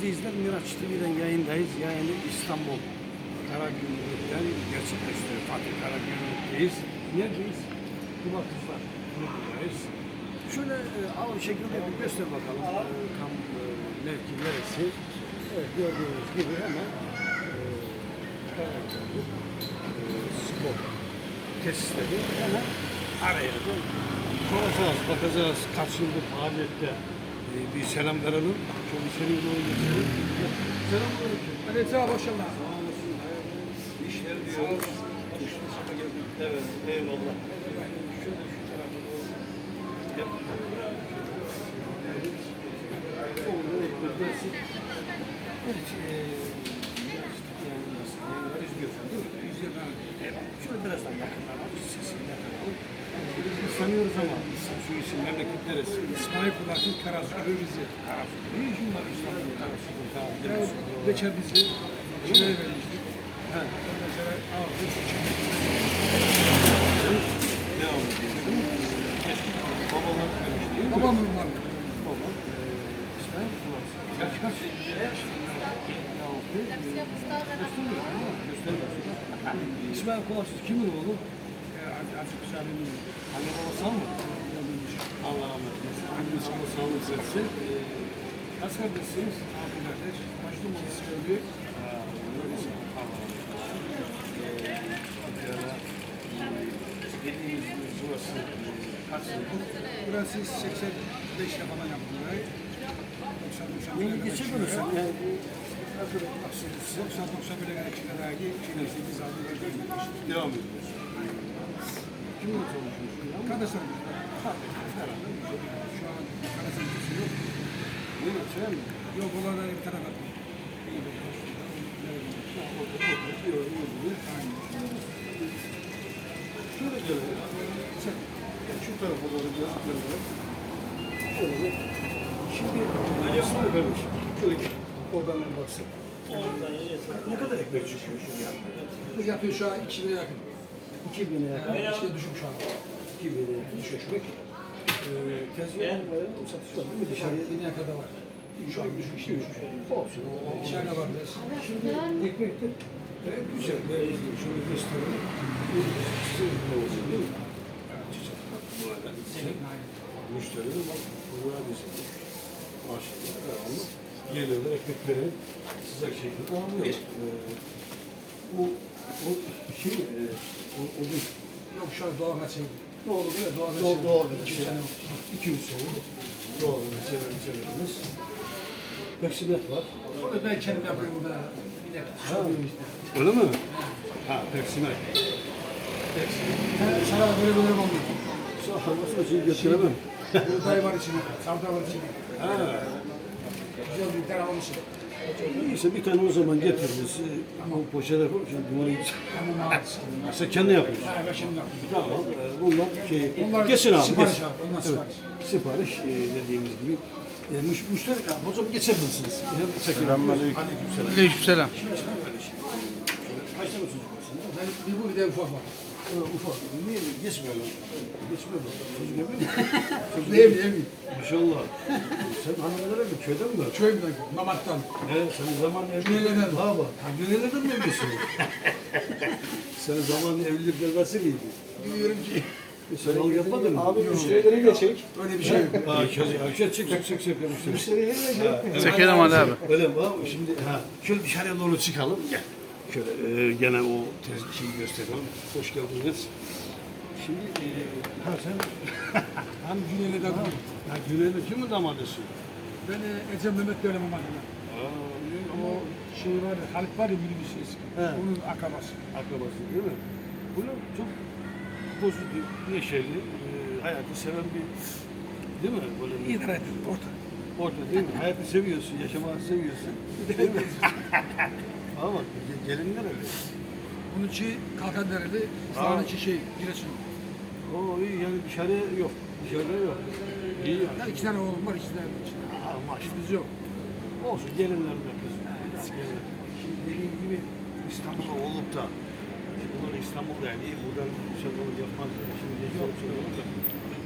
izleyiciler Miraç TV'den yayındayız. Yayını İstanbul Karagümrük'ten gerçekleştiriyor. Fatih Karagümrük'teyiz. Neredeyiz? Kuba Kızlar Kulübü'ndeyiz. Şöyle e, al bir şekilde bir göster bakalım. E, tam e, mevki neresi? Evet gördüğünüz gibi hemen e, Karagümrük e, spor tesisleri hemen araya da soracağız, bakacağız kaç yıldır faaliyette bir selam verelim. Çok içeri doğru geçelim. Selam aleyküm. Aleyküm maşallah. Sağ olasın. İşler diyoruz. Evet, eyvallah. Şöyle şu tarafa doğru. Gel. Evet, yani nasıl, yani izliyorsun değil mi? İzliyorum. Evet, şöyle birazdan yakından al, sesini yakından. Biz tanıyoruz ama şu isim memleket neresi? İsmail Kulat'ın Karasu'yu bizi. Ne işin var İstanbul'da? Karasu'da, Ya geçer bizi. Şuraya vermiştik. Ha. Mesela aldık. Ne oldu? Değil mi? Babamın var. Baba. İsmail Kulat. Yaş kaç? İsmail Kulat kimin oğlu? Azıcık güzelliğini. Anne babası mı? Allah rahmet eylesin. Annesi Allah sağlık versin. Ee, Kaç kardeşsiniz? Abi kardeş. Malı söylüyor. Dediğiniz burası? Burası 85 falan yaptım. 90 90 Yeni geçemiyorsun. Yani nasıl 90 90 bile kadar içinde daha iyi. Şimdi 8 6 devam ediyorsun. Kimle çalışıyorsun? ya? Kardeşler herhalde. Şu an kardeşler kimse yok. Değil mi? Sen mi? Yok onlardan bir tane var. İyi bir Şöyle gelelim. Sen şu tarafa doğru biraz gelelim. Şöyle. Şimdi yasını vermiş. Şöyle gel. Oradan bir baksın. Ne kadar ekmek çıkıyorsun ya? Bu yapıyor şu an 2000'e yakın. 2000'e yakın. İşte düşük şu an. 2000'e yakın şu ekmek. Ee, tezgahın var ya, satış var değil mi? Dışarıya 2000'e kadar var. Şu an düşük işte düşük. Olsun. İçeride var. Şimdi ekmek de e, güzel. Böyle şöyle gösterelim. Bu sığırtma olacak değil mi? Çiçek bu arada. Müşteriler bak. Buraya bizim. Maşallah. Devamlı. Geliyorlar ekmekleri sıcak şekilde alıyorlar. Bu o şey e, o, o bir Yok şu an doğal kaçıyor. Doğru değil mi? Doğal Doğru, doğru. İki Şey, sene oldu. iki üç sene oldu. Doğru. Severim severimiz. Peksimet var. Onu ben kendim yapıyorum soruyorum işte. Öyle mi? Ha, peksimet. Peksimet. Sana böyle böyle olmuyor. Sonra nasıl şey götüremem. Buğday var içinde, savda var içinde. Ha. Güzel bir tane almışım. Neyse bir tane o zaman getir biz. e, Bu poşete koy. Şimdi bunu Tamam abi. sen kendi yapıyorsun. Tamam. e, Bunlar şey. Bunlar Geçin abi. sipariş abi, bunlar Evet, sipariş. Sipariş e, dediğimiz gibi. E, müş, müşteri abi o zaman geçebilirsiniz. Selamünaleyküm. Aleykümselam. Aleykümselam. Kaç tane çocuk var senin? Ben bir bu bir de ufak var. Ee, ufak. Niye geçmiyorlar? Geçmiyorlar. Çocuk evli mi? Çocuk Evli evli. Maşallah. Sen hanımlara mı köyden mi? Köyümden, Mamak'tan. He, senin zaman evlilik. Günelerden. Ha bak. Ha, Günelerden mi evlisin? senin zaman evlilik devası mıydı? Biliyorum ki E, Sen al yapmadın mı? Abi müşterileri de çek. öyle bir şey yok. Ha, şöyle, ha, şöyle çek, çek, çek, çek. çek. Müşterileri de çek. Çekelim Ali abi. Öyle mi? Şimdi ha, şöyle dışarıya doğru çıkalım. Gel. Şöyle e, gene o tez şeyi gösterelim. Hoş geldiniz. Şimdi e, ha sen Hem Güneyli'den ha, ha Güneyli kimin damadısın? Ben e, Ecem Mehmet Böyle Mamak'tan. O şey var ya, Halit var ya minibüs eski. He. Onun akabası. akrabası değil mi? Bunu çok pozitif, neşeli, e, hayatı seven bir değil mi? Böyle İdare edin, orta. orta değil mi? Hayatı seviyorsun, yaşamayı seviyorsun. Değil mi? Ama ge- gelinler öyle. Bununki Kalkandereli, Sağınınki şey, Giresun. O iyi yani dışarıya yok. Dışarıda yok. İyi yani. Ya iki tane oğlum var, iki tane var. Ha, maşallah. Biz yok. Olsun gelinler de kız. Gelinler. Şimdi dediğim gibi İstanbul'da olup da bunlar İstanbul'da yani iyi buradan şakalık yapmaz. Şimdi yok.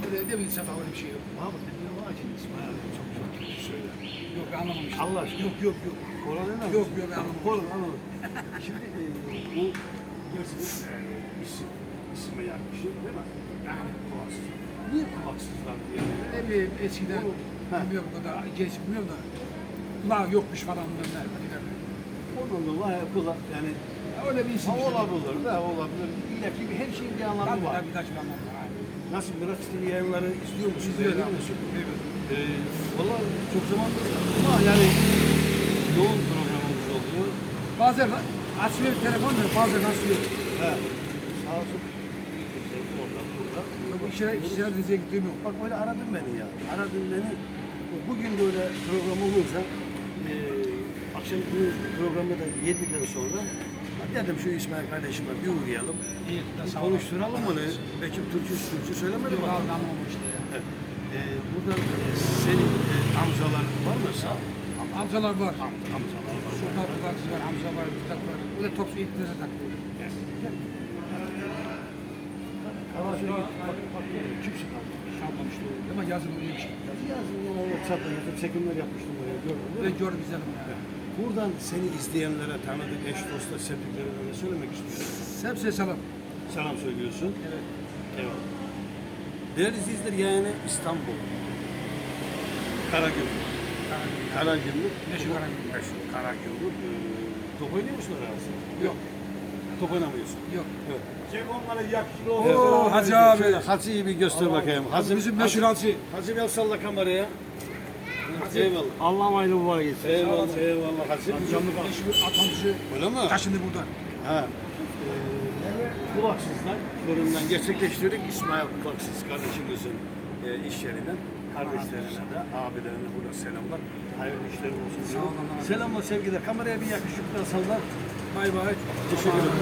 Böyle bileyim sefalı bir şey yok. Abi ne var ki İsmail abi çok çok Söyle. Yok ben anlamamıştım. Allah aşkına. Yok yok yok. Koran ne Yok, yok, ben. Koran anladım. Şimdi e, bu biliyorsunuz e, isim, isime yakışır değil mi? Yani kulaksız. Niye kulaksızlar diye? Ne bileyim eskiden bilmiyorum da genç bilmiyorum da kulağı yokmuş falan bunlar. Onun da kulak yani Öyle bir isim. ha, olabilir de olabilir. İlla ki her şeyin bir anlamı Tabii var. tabii birkaç bir anlamı var. Nasıl Miraç TV yayınları izliyor musun? İzliyorum. Evet. Ee, Valla çok zamandır ama yani yoğun programımız oluyor. Bazen açmıyor telefon da bazen açmıyor. He. Sağ olsun. Bu işlere, işlere dizeye gittiğim yok. Bak böyle aradın beni ya. Aradın beni. Bugün böyle program olursa e, akşam bu programda da yedikten sonra dedim şu İsmail kardeşime bir uğrayalım. İyi, Bir konuşturalım onu. Belki Türkçe Türkçe söylemedi Yok bak. abi anlamamıştı ya. Evet. E, buradan e, senin e, amcalar var mı? Sağ Amcalar var. Am, amcalar var. Şurada var, var, amca var, kitap var. Bu da git. Bak, bak, kimsin abi? Şanlamıştı. Ama yazın öyle bir şey. Yazın yana WhatsApp'ta yazıp çekimler yapmıştım oraya gördün mü? Ve gördüm izledim. Buradan seni izleyenlere, tanıdık eş dosta, sevdiklerine ne söylemek istiyorsun? Hepsi selam. Selam söylüyorsun. Evet. Eyvallah. Değerli izleyiciler yani İstanbul. Karagümrük. Karagümrük. Meşhur Karagümrük. Meşhur Karagümrük. Ee, top oynuyor musun arası? Yok. Top oynamıyorsun. Yok. Evet. Çek onlara yakışıklı Oo, Hacı abi. Hacı'yı bir göster bakayım. Hacı, Bizim meşhur Hacı. Hacı bir salla kameraya. Eyvallah. Allah'ım ayrı mübarek etsin. Eyvallah, eyvallah Hacı. Canlı meşhur atamızı Öyle mi? taşındı buradan. Ha. Ee, kulaksızlar bölümünden gerçekleştirdik. İsmail Kulaksız kardeşimizin e, iş yerinden. Kardeşlerine de, abilerine burada selamlar. Hayırlı işler olsun. Sağ olun. Selamlar sevgiler. Kameraya bir yakışıklı sallar. Bay bay. Teşekkür ederim.